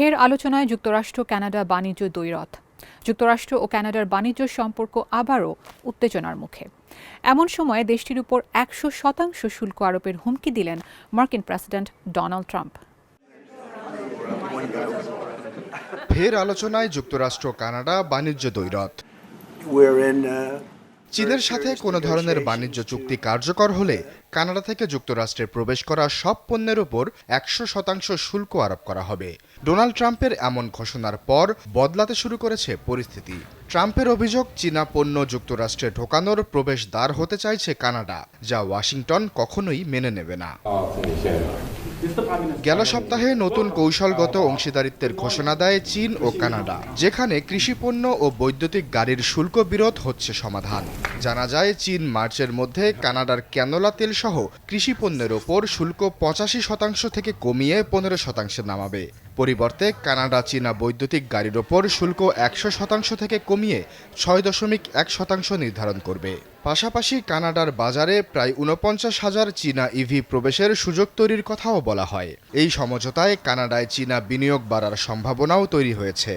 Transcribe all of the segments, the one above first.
ফের আলোচনায় যুক্তরাষ্ট্র কানাডা বাণিজ্য দ্বৈরথ। যুক্তরাষ্ট্র ও কানাডার বাণিজ্য সম্পর্ক আবারও উত্তেজনার মুখে। এমন সময়ে দেশটির উপর একশো শতাংশ শুল্ক আরোপের হুমকি দিলেন মার্কিন প্রেসিডেন্ট ডোনাল্ড ট্রাম্প। ফের আলোচনায় যুক্তরাষ্ট্র কানাডা বাণিজ্য দ্বৈরথ। চীনের সাথে কোনো ধরনের বাণিজ্য চুক্তি কার্যকর হলে কানাডা থেকে যুক্তরাষ্ট্রে প্রবেশ করা সব পণ্যের উপর একশো শতাংশ শুল্ক আরোপ করা হবে। ডোনাল্ড ট্রাম্পের এমন ঘোষণার পর বদলাতে শুরু করেছে পরিস্থিতি। ট্রাম্পের অভিযোগ চীনা পণ্য যুক্তরাষ্ট্রে ঢোকানোর প্রবেশ দ্বার হতে চাইছে কানাডা যা ওয়াশিংটন কখনোই মেনে নেবে না। গেল সপ্তাহে নতুন কৌশলগত অংশীদারিত্বের ঘোষণা দেয় চীন ও কানাডা, যেখানে কৃষিপণ্য ও বৈদ্যুতিক গাড়ির শুল্ক বিরোধ হচ্ছে সমাধান। জানা যায়, চীন মার্চের মধ্যে কানাডার ক্যানোলা তেল সহ কৃষিপণ্যের ওপর শুল্ক পঁচাশি শতাংশ থেকে কমিয়ে পনেরো শতাংশে নামাবে। পরিবর্তে কানাডা চীনা বৈদ্যুতিক গাড়ির ওপর শুল্ক একশো শতাংশ থেকে কমিয়ে ছয় দশমিক এক শতাংশ নির্ধারণ করবে। পাশাপাশি কানাডার বাজারে প্রায় উনপঞ্চাশ হাজার চীনা ইভি প্রবেশের সুযোগ তৈরির কথাও বলা হয়। এই সমঝোতায় কানাডায় চীনা বিনিয়োগ বাড়ার সম্ভাবনাও তৈরি হয়েছে।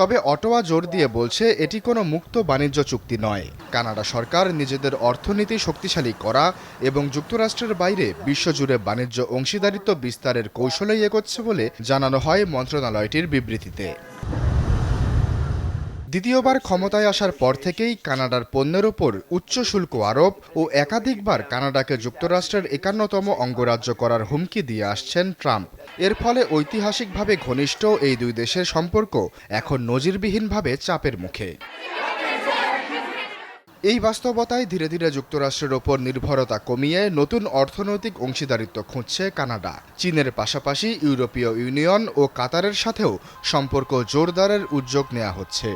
তবে অটোয়া জোর দিয়ে বলছে, এটি কোনো মুক্ত বাণিজ্য চুক্তি নয়। কানাডা সরকার নিজেদের অর্থনীতি শক্তিশালী করা এবং যুক্তরাষ্ট্রের বাইরে বিশ্বজুড়ে বাণিজ্য অংশীদারিত্ব বিস্তারের কৌশলেই এগোচ্ছে বলে জানানো হয় মন্ত্রণালয়টির বিবৃতিতে। দ্বিতীয়বার ক্ষমতায় আসার পর থেকেই কানাডার পণ্যের ওপর উচ্চ শুল্ক আরোপ ও একাধিকবার কানাডাকে যুক্তরাষ্ট্রের একান্নতম অঙ্গরাজ্য করার হুমকি দিয়ে আসছেন ট্রাম্প। এর ফলে ঐতিহাসিকভাবে ঘনিষ্ঠ এই দুই দেশের সম্পর্ক এখন নজিরবিহীনভাবে চাপের মুখে। এই বাস্তবতায় ধীরে ধীরে যুক্তরাষ্ট্রের ওপর নির্ভরতা কমিয়ে নতুন অর্থনৈতিক অংশীদারিত্ব খুঁজছে কানাডা। চীনের পাশাপাশি ইউরোপীয় ইউনিয়ন ও কাতারের সাথেও সম্পর্ক জোরদারের উদ্যোগ নেওয়া হচ্ছে।